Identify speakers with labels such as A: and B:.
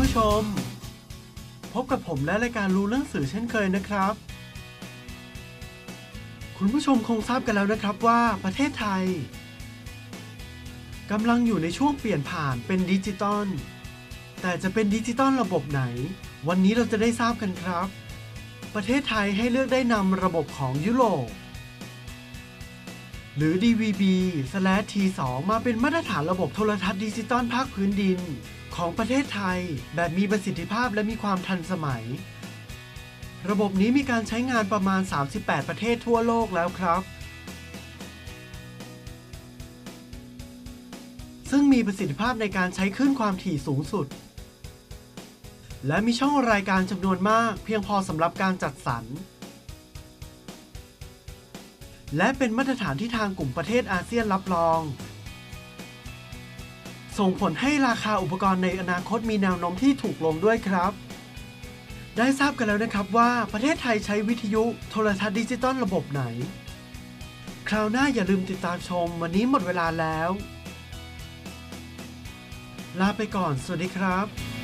A: ผู้ชม พบกับผมและรายการรู้เรื่องสื่อเช่นเคยนะครับ คุณผู้ชมคงทราบกันแล้วนะครับว่าประเทศไทยกำลังอยู่ในช่วงเปลี่ยนผ่านเป็นดิจิตอลแต่จะเป็นดิจิตอลระบบไหน วันนี้เราจะได้ทราบกันครับ ประเทศไทยให้เลือกได้นำระบบของยุโรป หรือ DVB/T2 มาเป็นมาตรฐานระบบโทรทัศน์ดิจิตอลภาคพื้นดิน ของประเทศไทย แบบมีประสิทธิภาพและมีความทันสมัย ระบบนี้มีการใช้งานประมาณ 38 ประเทศทั่วโลกแล้วครับ ซึ่งมีประสิทธิภาพในการใช้คลื่นความถี่สูงสุด และมีช่องรายการจำนวนมากเพียงพอสำหรับการจัดสรร และเป็นมาตรฐานที่ทางกลุ่มประเทศอาเซียนรับรอง ส่งผลให้ราคาอุปกรณ์ในอนาคตมีแนวโน้มที่ถูกลงด้วยครับ ได้ทราบกันแล้วนะครับว่าประเทศไทยใช้วิทยุโทรทัศน์ดิจิตอลระบบไหน คราวหน้าอย่าลืมติดตามชม วันนี้หมดเวลาแล้ว ลาไปก่อน สวัสดีครับ